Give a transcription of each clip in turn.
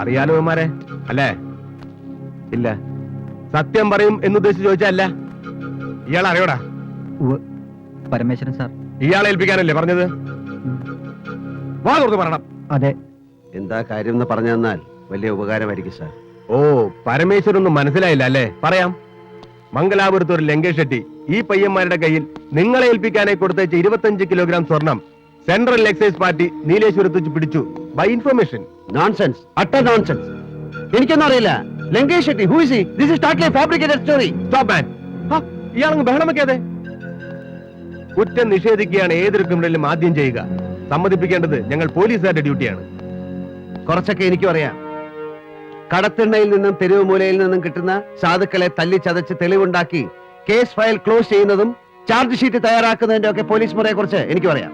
അറിയാലോ ഇവന്മാരെ? അല്ലേ? ഇല്ല. സത്യം പറയും എന്ന് എന്നുദ്ദേശിച്ച് ചോദിച്ചല്ല ഇയാൾ അറിയോടാ? പരമേശ്വരൻ സാർ. ഇയാളെ ഏൽപ്പിക്കാനല്ലേ പറഞ്ഞത്? വാ തുറന്ന് പറയണം. അതെ. എന്താ കാര്യം എന്ന് പറഞ്ഞു തന്നാൽ വലിയ ഉപകാരമായിരിക്കും സാർ. ഓ പരമേശ്വരൻ ഒന്നും മനസ്സിലായില്ല അല്ലേ? പറയാം. മംഗലാപുരത്ത് ഒരു ലങ്കേഷ് ഷെട്ടി ഈ പയ്യന്മാരുടെ കയ്യിൽ നിങ്ങളെ ഏൽപ്പിക്കാനായി കൊടുത്തയച്ച ഇരുപത്തഞ്ച് കിലോഗ്രാം സ്വർണം സെൻട്രൽ എക്സൈസ് പാർട്ടി നീലേശ്വരത്ത് പിടിച്ചു. ബൈ ഇൻഫർമേഷൻ നോൺസെൻസ് അട്ട നോൺസെൻസ് എനിക്കൊന്നും അറിയില്ല. Lankesh Shetty who is this is totally fabricated story stop man ഇയാളങ്ങ് ബഹളം വെക്കാതെ കുറ്റം നിഷേധിക്കുകയാണ് ഏതൊരു ക്രിമിനലും ആദ്യം ചെയ്യുക. സമ്മതിപ്പിക്കേണ്ടത് ഞങ്ങൾ പോലീസുകാരുടെ ഡ്യൂട്ടിയാണ്. കുറച്ചൊക്കെ എനിക്കും അറിയാം. കടത്തെണ്ണയിൽ നിന്നും തെരുവ് മൂലയിൽ നിന്നും കിട്ടുന്ന സാധുക്കളെ തല്ലി ചതച്ച് തെളിവുണ്ടാക്കി കേസ് ഫയൽ ക്ലോസ് ചെയ്യുന്നതും ചാർജ് ഷീറ്റ് തയ്യാറാക്കുന്നതിന്റെ ഒക്കെ പോലീസ് മുറയെ കുറിച്ച് എനിക്കും അറിയാം.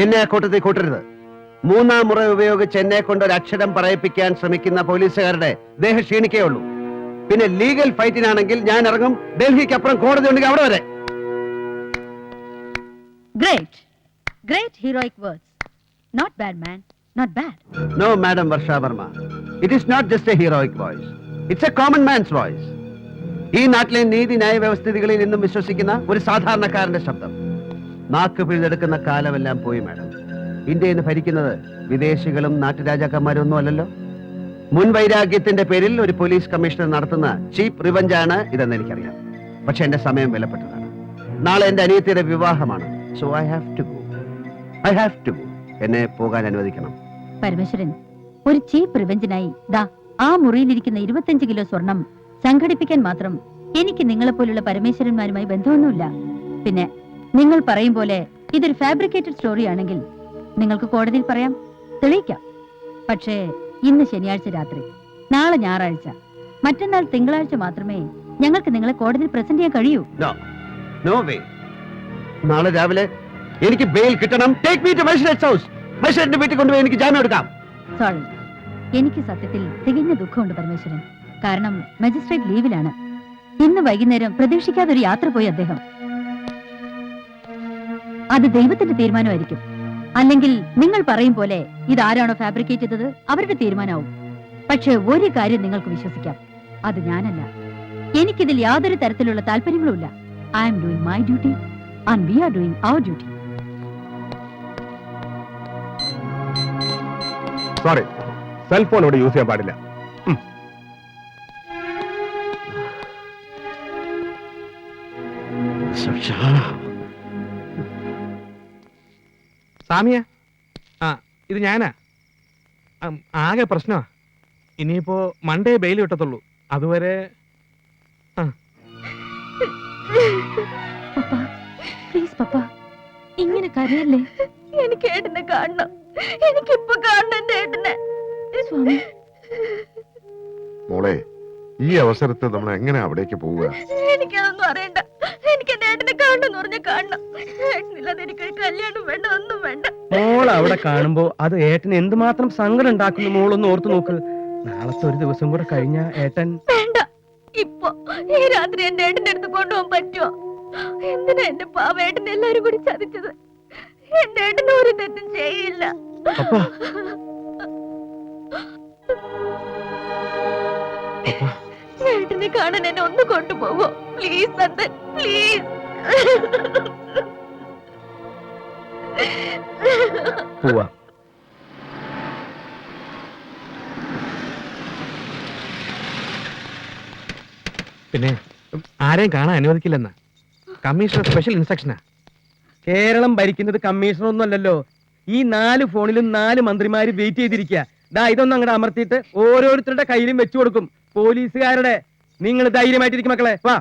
എന്നെ ആ കൂട്ടത്തിൽ കൂട്ടരുത്. മൂന്നാം മുറ ഉപയോഗിച്ച് എന്നെ കൊണ്ട് ഒരു അക്ഷരം പറയിപ്പിക്കാൻ ശ്രമിക്കുന്ന പോലീസുകാരുടെ ദേഹ ക്ഷീണിക്കേ ഉള്ളൂ പിന്നെ ലീഗൽ ഫൈറ്റിനാണെങ്കിൽ ഞാൻ ഇറങ്ങും. ഡൽഹിക്ക് അപ്പുറം കോടതി ഉണ്ടെങ്കിൽ അവിടെ വരെ. Great great heroic words Not bad, man. Not bad. No madam Varsha Varma it is not just a heroic voice it's a common man's voice ഈ നാട്ടിലെ നീതി ന്യായ വ്യവസ്ഥിതികളിൽ നിന്നും വിശ്വസിക്കുന്ന ഒരു സാധാരണക്കാരന്റെ ശബ്ദം. നാക്ക് പിഴുതെടുക്കുന്ന കാലമെല്ലാം പോയി മാഡം. ഇന്ത്യയിൽ നിന്ന് ഭരിക്കുന്നത് വിദേശികളും നാട്ടുരാജാക്കന്മാരും ഒന്നും അല്ലല്ലോ. മുൻ വൈരാഗ്യത്തിന്റെ പേരിൽ ഒരു പോലീസ് കമ്മീഷണർ നടത്തുന്ന ചീപ്പ് റിവഞ്ചാണ് ഇതെന്ന് എനിക്കറിയാം. പക്ഷെ എന്റെ സമയം വിലപ്പെട്ടതാണ്. നാളെ എന്റെ അനിയത്തിയുടെ വിവാഹമാണ്. So I have to go I have to go എന്നെ പോകാൻ അനുവദിക്കണം. പരമേശ്വരൻ ഒരു ചീപ്പ് റിവഞ്ചിനായി ദാ ആ മുറിയിലിരിക്കുന്ന ഇരുപത്തഞ്ച് കിലോ സ്വർണം സംഘടിപ്പിക്കാൻ മാത്രം എനിക്ക് നിങ്ങളെപ്പോലുള്ള പരമേശ്വരന്മാരുമായി ബന്ധമൊന്നുമില്ല. പിന്നെ നിങ്ങൾ പറയും പോലെ ഇതൊരു ഫാബ്രിക്കേറ്റഡ് സ്റ്റോറി ആണെങ്കിൽ നിങ്ങൾക്ക് കോടതിയിൽ പറയാം. തെളിയിക്കാം. പക്ഷേ ഇന്ന് ശനിയാഴ്ച രാത്രി നാളെ ഞായറാഴ്ച മറ്റന്നാൾ തിങ്കളാഴ്ച മാത്രമേ ഞങ്ങൾക്ക് നിങ്ങളെ കോടതിയിൽ പ്രസന്റ് ചെയ്യാൻ കഴിയൂ. നാളെ രാവിലെ എനിക്ക് ബെയിൽ കിട്ടണം. Take me to magistrate's house മജിസ്ട്രേറ്റിന്റെ വീട്ടിൽ കൊണ്ടുപോയി എനിക്ക് ജാമ്യം എടുക്കാം. സോറി എനിക്ക് സത്യത്തിൽ തികഞ്ഞ ദുഃഖമുണ്ട് പരമേശ്വരൻ. കാരണം മജിസ്ട്രേറ്റ് ലീവിലാണ് ഇന്ന് വൈകുന്നേരം പ്രതീക്ഷിക്കാതെ ഒരു യാത്ര പോയി അദ്ദേഹം. അത് ദൈവത്തിന്റെ തീരുമാനമായിരിക്കും. അല്ലെങ്കിൽ നിങ്ങൾ പറയും പോലെ ഇതാരാണോ ഫാബ്രിക്കേറ്റ് ചെയ്തത് അവരുടെ തീരുമാനമാവും. പക്ഷെ ഒരു കാര്യം നിങ്ങൾക്ക് വിശ്വസിക്കാം. അത് ഞാനല്ല. എനിക്കിതിൽ യാതൊരു തരത്തിലുള്ള താല്പര്യങ്ങളുമില്ല. I am doing my duty and we are doing our duty sorry cellphone ഇവിടെ യൂസ് ചെയ്യാൻ പാടില്ല. സാമിയ? ആ ഇത് ഞാനാ. ആകെ പ്രശ്നമാ. ഇനിയിപ്പോ മൺഡേ ബെയിൽ കിട്ടത്തുള്ളൂ. അതുവരെ പ്ലീസ് പപ്പ ഇങ്ങനെ കരയല്ലേ? എനിക്ക് ഏട്ടനെ കാണണം. എനിക്കിപ്പോ കാണണം എന്റെ ഏട്ടനെ. സ്വാമി. മോളെ ഈ അവസരത്തിൽ നമ്മൾ എങ്ങനെ അവിടേക്ക് പോവുക? എനിക്കതൊന്നും അറിയണ്ട. എനിക്ക് എന്റെ ഏട്ടനെ കാണണം എന്ന് പറഞ്ഞ കാണണം. ഏട്ടനില്ലാതെ എനിക്കൊരു കല്യാണം വേണ്ട മോൾ അവിടെ കാണുമ്പോ അത് ഏട്ടന് എന്തുമാത്രം സങ്കടം ഉണ്ടാക്കുന്നു മോളൊന്ന് ഓർത്തു നോക്ക്. നാളത്തെ ഒരു ദിവസം കൂടെ കഴിഞ്ഞ ഏട്ടൻ വേണ്ട. ഇപ്പൊ ഈ രാത്രി എന്റെ ഏട്ടന്റെ അടുത്ത് കൊണ്ടുപോകാൻ പറ്റുമോ എന്തിനാ എന്റെ പാവേട്ടൻ എല്ലാരും കൂടി ചതിച്ചത്? എന്റെ ഏട്ടൻ ഒരു തെറ്റും ചെയ്യില്ല. ഏട്ടനെ കാണാൻ എന്നെ ഒന്ന് കൊണ്ടുപോകോ പ്ലീസ് നന്ദൻ പ്ലീസ് പോവാ. പിന്നെ ആരെയും കാണാൻ അനുവദിക്കില്ലെന്ന. കമ്മീഷണർ സ്പെഷ്യൽ ഇൻസ്ട്രക്ഷനാ കേരളം ഭരിക്കുന്നത് കമ്മീഷണർ ഒന്നും അല്ലല്ലോ ഈ നാല് ഫോണിലും നാല് മന്ത്രിമാര് വെയിറ്റ് ചെയ്തിരിക്കുക ദാ ഇതൊന്നും അങ്ങോട്ട് അമർത്തിയിട്ട് ഓരോരുത്തരുടെ കയ്യിലും വെച്ചു കൊടുക്കും. പോലീസുകാരുടെ. നിങ്ങൾ ധൈര്യമായിട്ടിരിക്കും മക്കളെ. വാ.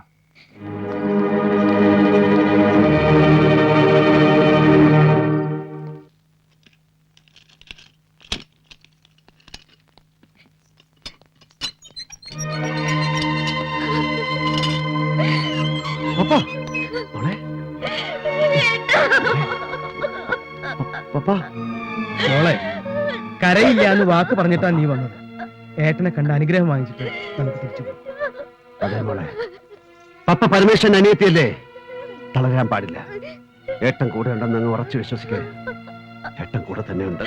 പപ്പ മോളെ കരയില്ല എന്ന് വാക്ക് പറഞ്ഞിട്ടാ നീ വന്നത്. ഏട്ടനെ കണ്ട അനുഗ്രഹം വാങ്ങിച്ചിട്ട് നമുക്ക് തിരിച്ചു അതെ മോളെ. പപ്പ പരമേശ്വരൻ അനിയത്തിയല്ലേ? തളരാൻ പാടില്ല. ഏട്ടൻ കൂടെ ഉണ്ടെന്ന് അങ്ങ് ഉറച്ചു വിശ്വസിക്കേ. ഏട്ടൻ കൂടെ തന്നെ ഉണ്ട്.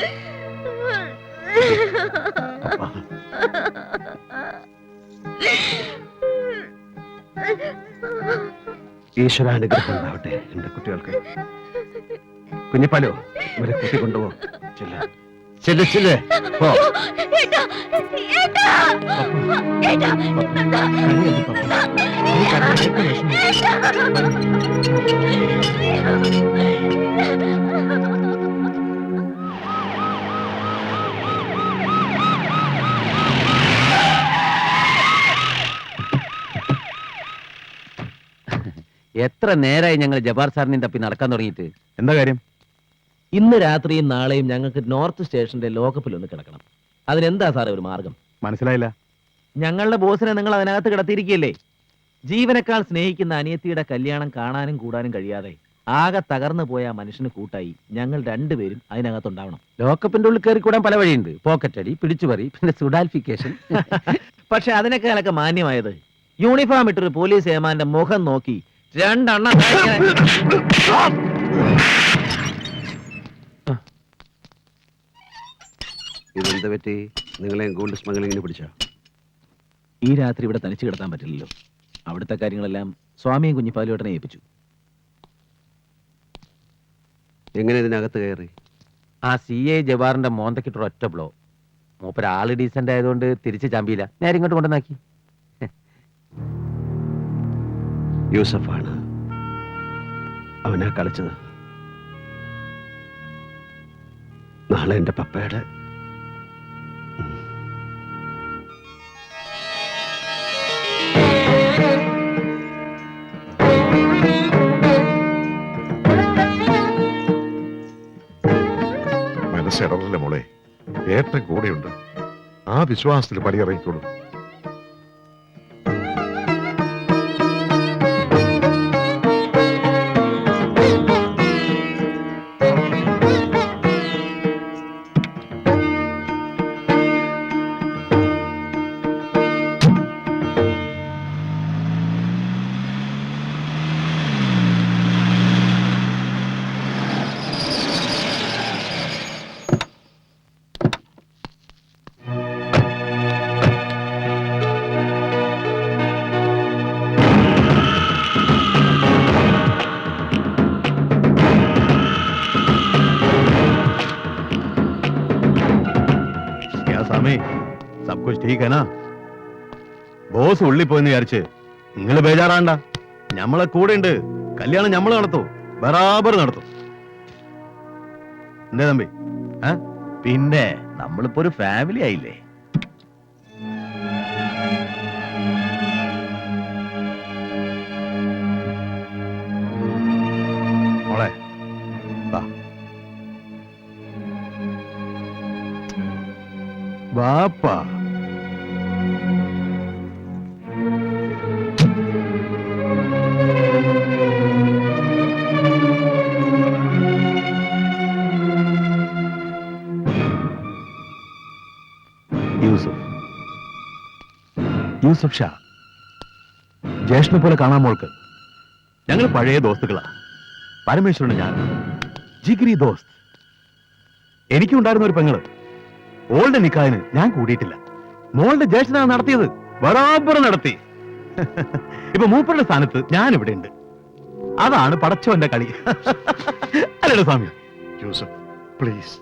ഈശ്വരാനുഗ്രഹം ഉണ്ടാവട്ടെ എന്റെ കുട്ടികൾക്ക്. കുഞ്ഞിപ്പാലോ ഇവരെ കുട്ടി ചെല്ല. ചെല്ല് ചെല്ല്. പോ. എത്ര നേരായി ഞങ്ങൾ ജബാർ സാറിനെ തപ്പി നടക്കാൻ തുടങ്ങിയിട്ട്? എന്താ കാര്യം? ഇന്ന് രാത്രിയും നാളെയും ഞങ്ങൾക്ക് നോർത്ത് സ്റ്റേഷന്റെ ലോക്കപ്പിൽ ഒന്ന് കിടക്കണം. അതിനെന്താ സാറേ ഒരു മാർഗം? മനസ്സിലായില്ല. ഞങ്ങളുടെ ബോസിനെ നിങ്ങൾ അതിനകത്ത് കിടത്തിയിരിക്കുകയല്ലേ? ജീവനക്കാൾ സ്നേഹിക്കുന്ന അനിയത്തിയുടെ കല്യാണം കാണാനും കൂടാനും കഴിയാതെ ആകെ തകർന്നു പോയ ആ മനുഷ്യന് കൂട്ടായി ഞങ്ങൾ രണ്ടുപേരും അതിനകത്തുണ്ടാവണം. ലോക്കപ്പിന്റെ ഉള്ളിൽ കയറി കൂടാൻ പല വഴിയുണ്ട്. പോക്കറ്റ് അടി പിടിച്ചുപറി പിന്നെ സുഡാൽഫിക്കേഷൻ. പക്ഷെ അതിനേക്കാളൊക്കെ മാന്യമായത് യൂണിഫോം ഇട്ടൊരു പോലീസ് ഏമാന്റെ മുഖം നോക്കി രണ്ടെണ്ണം ഇതെന്ത് പറ്റി? നിങ്ങളെ ഗോൾഡ് സ്മഗ്ലിങ്ങിന് പിടിച്ചോ? ഈ രാത്രി ഇവിടെ തനിച്ച് കിടത്താൻ പറ്റില്ലല്ലോ. അവിടുത്തെ കാര്യങ്ങളെല്ലാം സ്വാമിയും കുഞ്ഞിപ്പാലുവേട്ടനെ ഏൽപ്പിച്ചു. എങ്ങനെ ഇതിനകത്ത് കയറി? ആ സി എ ജവാറിന്റെ മോന്തക്കിട്ടൊരു ഒറ്റ ബ്ലോ. മൂപ്പര് ആൾ ഡീസന്റ് ആയതുകൊണ്ട് തിരിച്ച് ചാമ്പിയില്ല നേരെ ഇങ്ങോട്ട് കൊണ്ടുവന്നാക്കി. യൂസഫാണ് അവനാ കളിച്ചത്. നാളെ എന്റെ പപ്പയുടെ മനസ്സിടറില്ല മോളെ? ഏട്ടൻ കൂടെയുണ്ട്. ആ വിശ്വാസത്തിൽ പടിയിറങ്ങിക്കോളൂ. ठीक है ना ബോസ് ഉള്ളി പോയെന്ന് വിചാരിച്ച് നിങ്ങൾ ബേജാറാണ്ട ഞമ്മളെ കൂടെ ഉണ്ട് കല്യാണം ഞമ്മൾ നടത്തൂ ബറാബർ നടത്തും എന്തേ തമ്പി ഏ? പിന്നെ നമ്മളിപ്പോ ഒരു ഫാമിലി ആയില്ലേ മോളെ വാ വാപ്പാ യൂസഫ് ഷാ ജ്യേഷ്ഠനെ പോലെ കാണാൻ മോൾക്ക്. ഞങ്ങൾ പഴയ ദോസ്തുക്കളാ. പരമേശ്വരന് ഞാൻ. ജിഗിരി ദോസ്ത്. എനിക്കുണ്ടായിരുന്ന ഒരു പെങ്ങൾ. ഓളുടെ നിക്കായന് ഞാൻ കൂടിയിട്ടില്ല. മോളുടെ ജ്യേഷ്ഠനാണ് നടത്തിയത്. ബറാബർ നടത്തി. ഇപ്പൊ മൂപ്പരുടെ സ്ഥാനത്ത് ഞാൻ ഇവിടെ ഉണ്ട് അതാണ് പടച്ചോന്റെ കളി. അല്ലേ സ്വാമി. യൂസഫ് പ്ലീസ്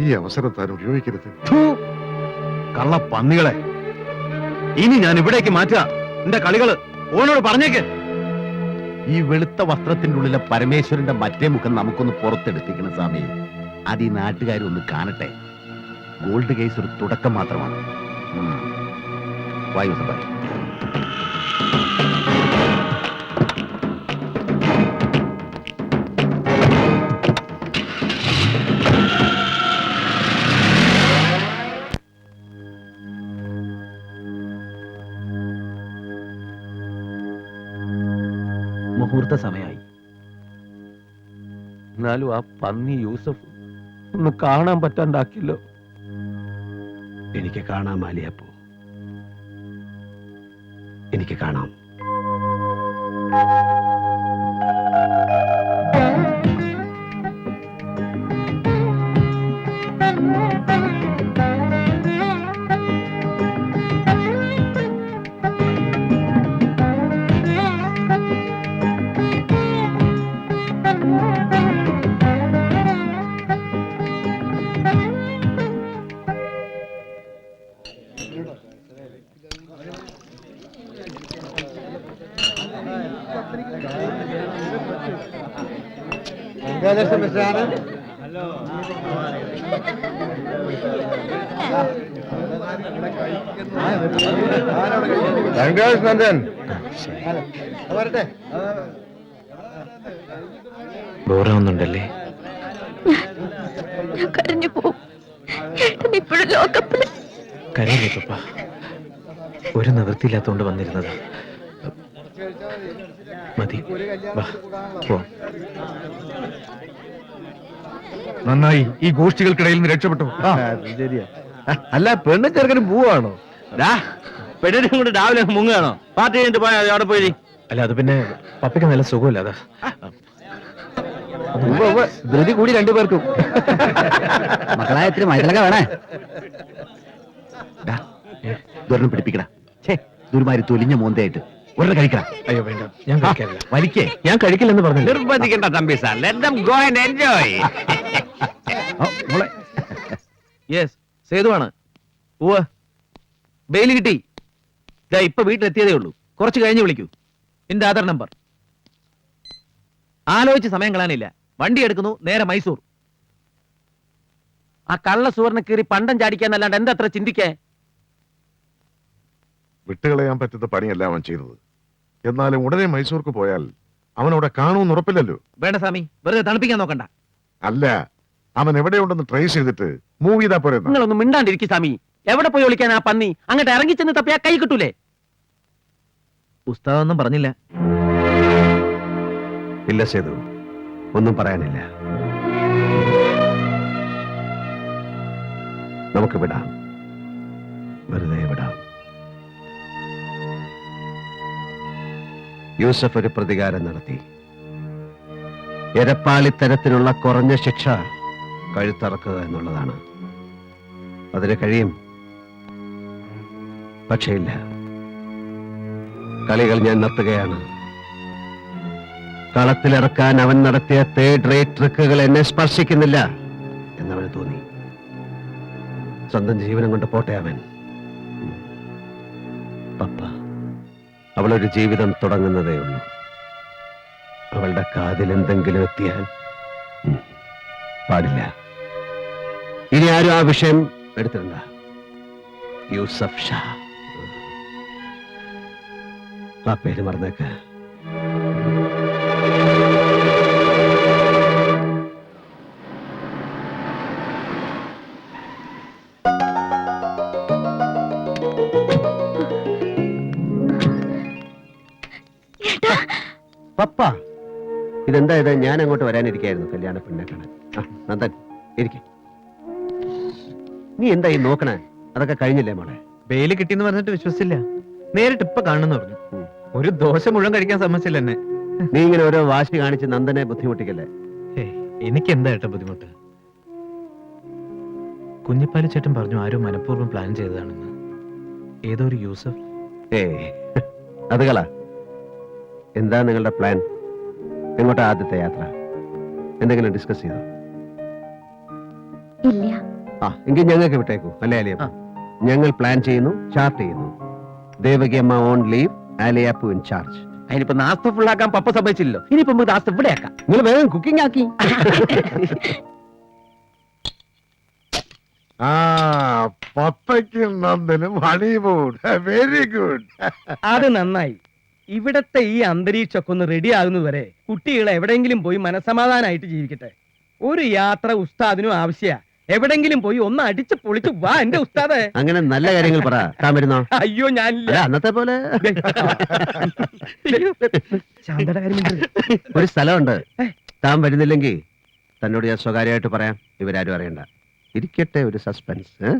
ഈ അവസരം താൻ ഉപയോഗിക്കരുത് കള്ള പന്നികളെ. ഇനി ഞാൻ ഇവിടേക്ക് മാറ്റുക. എന്റെ കളികൾ ഓനോട് പറഞ്ഞേക്ക്. ഈ വെളുത്ത വസ്ത്രത്തിന്റെ ഉള്ളിലെ പരമേശ്വരന്റെ മറ്റേ മുഖം നമുക്കൊന്ന് പുറത്തെടുപ്പിക്കണം സ്വാമി. അത് ഈ നാട്ടുകാരൊന്ന് കാണട്ടെ. ഗോൾഡ് കേസ് ഒരു തുടക്കം മാത്രമാണ്. വായു സഭ. മുഹൂർത്ത സമയമായി. എന്നാലും ആ പന്നി യൂസഫ് ഒന്ന് കാണാൻ പറ്റാണ്ടാക്കില്ലോ എനിക്ക് കാണാം മാലിയപ്പോ. എനിക്ക് കാണാം. നന്ദൻ. ബോറാവുന്നുണ്ടല്ലേ? ഞാൻ കരഞ്ഞു പോകും കരയില്ലേ പപ്പ? ഒരു നിവൃത്തിയില്ലാത്തോണ്ട് വന്നിരുന്നത്. മതി. വാ പോ. നന്നായി. ഈ ഗോഷ്ഠികൾക്കിടയിൽ നിന്ന് രക്ഷപ്പെട്ടു. ശരിയാ. അല്ല പെണ്ണും ചെറുക്കനും പോവാണോ പെണ്ണിനും കൂടെ രാവിലെ മുങ്ങുകയാണോ? പാർട്ടി കഴിഞ്ഞിട്ട് പോയാൽ അവിടെ പോയി അല്ല അത് പിന്നെ പപ്പയ്ക്ക് നല്ല സുഖമില്ല അതാ. ധൃതി കൂടി രണ്ടുപേർക്കും മക്കളായ ഇത്തിരി മൈതലക വേണേ. ദുരണം പിടിപ്പിക്കടാ. ഛേ ദുരുമാരി തൊലിഞ്ഞ മോന്തയായിട്ട്. ഒരെണ്ണം കഴിക്കടാ അയ്യോ വേണ്ട. ഞാൻ കഴിക്കാറില്ല. വലിക്കേ ഞാൻ കഴിക്കില്ലെന്ന് പറഞ്ഞില്ല? നിർബന്ധിക്കണ്ട Thampi sir. Let them go and enjoy yes സേതുവാണ്. ഉവ്വ്. ബെയിൽ കിട്ടി. ദാ ഇപ്പൊ വീട്ടിലെത്തിയതേ ഉള്ളൂ. കുറച്ച് കഴിഞ്ഞ് വിളിക്കൂ. എന്റെ ആധാർ നമ്പർ. ആലോചിച്ച് സമയം കളയാനില്ല. വണ്ടി എടുക്കുന്നു നേരെ മൈസൂർ. ആ കള്ള സുവർണ കീറി പണ്ടം ചാടിക്കാന്നല്ലാണ്ട് എന്താ അത്ര ചിന്തിക്കേ? വിട്ടുകളയാൻ പറ്റുന്ന പണിയല്ല അവൻ ചെയ്തത്. എന്നാലും ഉടനെ മൈസൂർക്ക് പോയാൽ അവൻ അവിടെ കാണുമെന്ന് ഉറപ്പില്ലല്ലോ. വേണ്ട സ്വാമി വെറുതെ തണുപ്പിക്കാൻ നോക്കണ്ട. അല്ല അവൻ എവിടെയുണ്ടെന്ന് ട്രേസ് ചെയ്തിട്ട് മൂവ് ചെയ്താ പോരെ എന്നാ. നിങ്ങളൊന്നും മിണ്ടാണ്ടിരിക്കും സ്വാമി. എവിടെ പോയി വിളിക്കാൻ ആ പന്നി? അങ്ങോട്ട് ഇറങ്ങി ചെന്ന് ആ കൈ കിട്ടൂലേ? ഉസ്താദൊന്നും പറഞ്ഞില്ല. ഇല്ല സേതു. ഒന്നും പറയാനില്ല. നമുക്ക് വിടാം. വെറുതെ യൂസഫ് ഒരു പ്രതികാരം നടത്തി. എരപ്പാളിത്തരത്തിനുള്ള കുറഞ്ഞ ശിക്ഷ കഴുത്തറക്കുക എന്നുള്ളതാണ്. അതിന് കഴിയും. പക്ഷേ ഇല്ല. കളികൾ ഞാൻ നിർത്തുകയാണ്. കളത്തിലിറക്കാൻ അവൻ നടത്തിയ തേർഡ് റേറ്റ് ട്രിക്കുകൾ എന്നെ സ്പർശിക്കുന്നില്ല എന്നവന് തോന്നി. സ്വന്തം ജീവനം കൊണ്ട് പോട്ടെ അവൻ. അവളൊരു ജീവിതം തുടങ്ങുന്നതേ ഉള്ളൂ. അവളുടെ കാതിൽ എന്തെങ്കിലും എത്തിയാൽ പാടില്ല. ഇനി ആരും ആ വിഷയം എടുത്തിട്ടുണ്ട യൂസഫ് ഷാ. ആ പേര് മറന്നേക്ക്. പപ്പ. ഇതെന്താ ഇത്? ഞാൻ അങ്ങോട്ട് വരാനിരിക്കായിരുന്നു കല്യാണ പെണ്ണെ കാണാൻ. ആ, നന്ദൻ ഇരിക്കെ. നീ എന്തായി ഈ നോക്കണേ? അതൊക്കെ കഴിഞ്ഞില്ലേ മോളെ? ബെയിൽ കിട്ടിയെന്ന് പറഞ്ഞിട്ട് വിശ്വസിച്ചില്ല. നേരിട്ട് ഇപ്പൊ കാണുന്നു പറഞ്ഞു. ഒരു ദോശ മുഴുവൻ കഴിക്കാൻ സമ്മതിച്ചില്ല എന്നെ. നീ ഇങ്ങനെ ഓരോ വാശി കാണിച്ച് നന്ദനെ ബുദ്ധിമുട്ടിക്കല്ലേ? ഏയ്, എനിക്ക് എന്താ ഏട്ടാ ബുദ്ധിമുട്ട്? കുഞ്ഞിപ്പാലി ചേട്ടൻ പറഞ്ഞു ആരും മനഃപൂർവം പ്ലാൻ ചെയ്തതാണെന്ന്. ഏതോ ഒരു യൂസഫ് ഏ അതുകളാ കള. എന്താ നിങ്ങളുടെ പ്ലാൻ? എങ്ങോട്ടാ ആദ്യത്തെ യാത്ര? എന്തെങ്കിലും ഡിസ്കസ് ചെയ്തോ? ഇല്ല. ആ എങ്കിൽ ഞങ്ങൾക്ക് വിട്ടേക്കൂ. അല്ലേ അലിയ? ഞങ്ങൾ പ്ലാൻ ചെയ്യുന്നു ചാർട്ട് ചെയ്യുന്നു. ദേവകി അമ്മ ഓൺ ലീവ് ആലിയാപ്പു ഇൻ ചാർജ് അതിനിപ്പോ നാസ്ത ഫുള്ളാക്കാൻ പപ്പ സമ്മതിച്ചില്ലല്ലോ. ഇനിയിപ്പോ നമുക്ക് നാസ്ത ഇവിടെ ആക്കാം നിങ്ങൾ വേഗം കുക്കിംഗ് ആക്കി. ആ പപ്പയ്ക്കും നന്ദനും ഹണിമൂൺ വെരി ഗുഡ് അത് നന്നായി. ഇവിടത്തെ ഈ അന്തരീക്ഷമൊക്കെ ഒന്ന് റെഡി ആകുന്നതുവരെ കുട്ടികൾ എവിടെയെങ്കിലും പോയി മനസമാധാനമായിട്ട് ജീവിക്കട്ടെ. ഒരു യാത്ര ഉസ്താദിനും ആവശ്യമാണ് എവിടെങ്കിലും പോയി ഒന്ന് അടിച്ച് പൊളിച്ച് വാ എന്റെ ഉസ്താദ്. അങ്ങനെ നല്ല കാര്യങ്ങൾ പറ. താൻ വരുന്നോ? അയ്യോ ഞാൻ അല്ല അന്നത്തെ പോലെ. ശാന്തയുടെ കാര്യം മിണ്ടരുത്. ഒരു സ്ഥലമുണ്ട്. താൻ വരുന്നില്ലെങ്കിൽ തന്നോട് ഞാൻ സ്വകാര്യമായിട്ട് പറയാം. ഇവരാരും അറിയണ്ട. ഇരിക്കട്ടെ ഒരു സസ്പെൻസ് ഏ?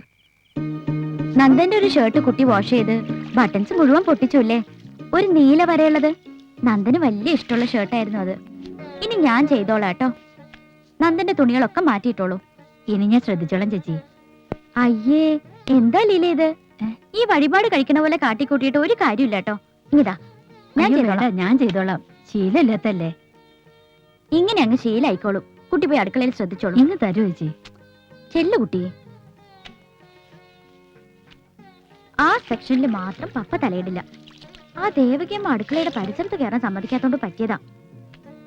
നന്ദന്റെ ഒരു ഷർട്ട് കുട്ടി വാഷ് ചെയ്ത് ബട്ടൺസ് മുഴുവൻ പൊട്ടിച്ചുല്ലേ? ഒരു നീല വരെയുള്ളത്? നന്ദന് വലിയ ഇഷ്ടമുള്ള ഷർട്ടായിരുന്നു അത്. ഇനി ഞാൻ ചെയ്തോളാം കേട്ടോ. നന്ദന്റെ തുണികളൊക്കെ മാറ്റിയിട്ടോളൂ. ഇനി ഞാൻ ശ്രദ്ധിച്ചോളാം ചേച്ചി. അയ്യേ എന്താ ലീല ഇത്? ഈ വഴിപാട് കഴിക്കണ പോലെ കാട്ടിക്കൂട്ടിയിട്ട് ഒരു കാര്യമില്ല കേട്ടോ. ഇങ്ങിതാ ഞാൻ ചെയ്തോളാം. ഞാൻ ചെയ്തോളാം. ശീലമില്ലാത്തല്ലേ ഇങ്ങനെ അങ്ങ് ശീലായിക്കോളും. കുട്ടി പോയി അടുക്കളയിൽ ശ്രദ്ധിച്ചോളൂ. ഇന്ന് തരൂ ചേച്ചി? ചെല്ലു കുട്ടി. ആ സെക്ഷനിൽ മാത്രം പപ്പ തലയിടില്ല. ആ ദേവകിയമ്മ അടുക്കളയുടെ പരിസരത്ത് കയറാൻ സമ്മതിക്കാത്തോണ്ട് പറ്റിയതാ.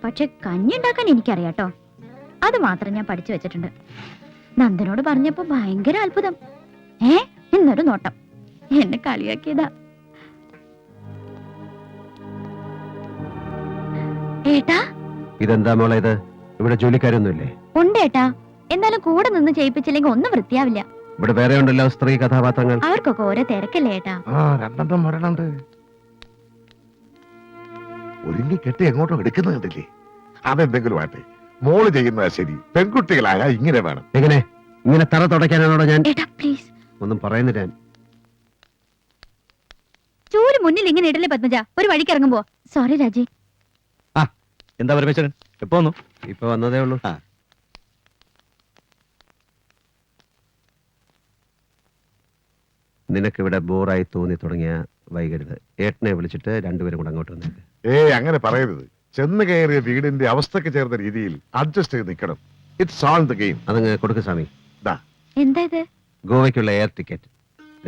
പക്ഷെ കഞ്ഞി ഉണ്ടാക്കാൻ എനിക്കറിയാട്ടോ. അത് മാത്രം ഞാൻ പഠിച്ചു വെച്ചിട്ടുണ്ട്. നന്ദനോട് പറഞ്ഞപ്പോ ഭയങ്കര അത്ഭുതം. ഏ എന്നൊരു നോട്ടം. എന്നെ കളിയാക്കിയതാ. ഏട്ടാ? ഇതെന്താ മോളെ ഇത്? ഇവിടെ ജോലിക്കാരൊന്നുമില്ലേ? ഉണ്ട് ഏട്ടാ. എന്നാലും കൂടെ നിന്ന് ചെയ്യിപ്പിച്ചില്ലെങ്കിൽ ഒന്നും വൃത്തിയാവില്ല. ഇവിടെ വേറെ ഉണ്ടല്ലോ സ്ത്രീ കഥാപാത്രങ്ങൾ. അവർക്കൊക്കെ ഓരോ തിരക്കല്ലേ ഏട്ടാ? ആ രണ്ടെണ്ണം വരണുണ്ട്. ഒരുങ്ങി കെട്ടി എങ്ങോട്ടും എടുക്കുന്നത് കണ്ടില്ലേ? അതെന്തെങ്കിലും ആട്ടെ. മോൾ ചെയ്യുന്നതാ ശരി. പെൺകുട്ടികളായ ഇങ്ങനെ വേണം. എങ്ങനെ? ഇങ്ങനെ തറ തുടയ്ക്കാനാണോ ഞാൻ? പ്ലീസ് ഒന്നും പറയുന്നില്ല ചൂര് മുന്നിൽ ഇങ്ങനെ ഇടല്ലേ പത്മജ? ഒരു വഴിക്ക് ഇറങ്ങുമ്പോ. സോറി രാജി. എന്താ പരമേശ്വരൻ? എപ്പോ വന്നു? ഇപ്പൊ വന്നതേ ഉള്ളൂ. നിനക്കിവിടെ ബോറായി തോന്നി തുടങ്ങിയ വൈകരുത്. ഏട്ടനെ വിളിച്ചിട്ട് രണ്ടുപേരും കൂടെ അങ്ങോട്ട് വന്നേക്ക്. ഏയ് അങ്ങനെ പറയരുത്. ചെന്ന് കയറിയ വീടിന്റെ അവസ്ഥക്ക് ചേർന്ന രീതിയിൽ അഡ്ജസ്റ്റ് ചെയ്ത് നിൽക്കണം. ഇറ്റ്സ് ഓൾ ദ ഗെയിം അതങ്ങ് കൊടുക്ക് സ്വാമി. എന്താ ഇത്? ഗോവയ്ക്കുള്ള എയർ ടിക്കറ്റ്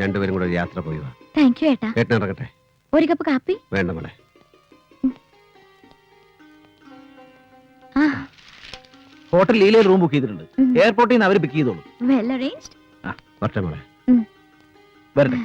രണ്ടുപേരും കൂടെ ഒരു യാത്ര പോയി വാ താങ്ക് യു ഏട്ടാ. ഏട്ടൻ ഇറങ്ങട്ടെ. ഒരു കപ്പ് കാപ്പി? വേണ്ട മോളെ. ഹോട്ടൽ ലീലയിൽ റൂം ബുക്ക് ചെയ്തിട്ടുണ്ട്. എയർപോർട്ടിൽ നിന്ന് അവർ പിക്ക് ചെയ്തോളൂ. വെൽ അറേഞ്ച്ഡ് ആ വരട്ടെ മോളെ. വരട്ടെ.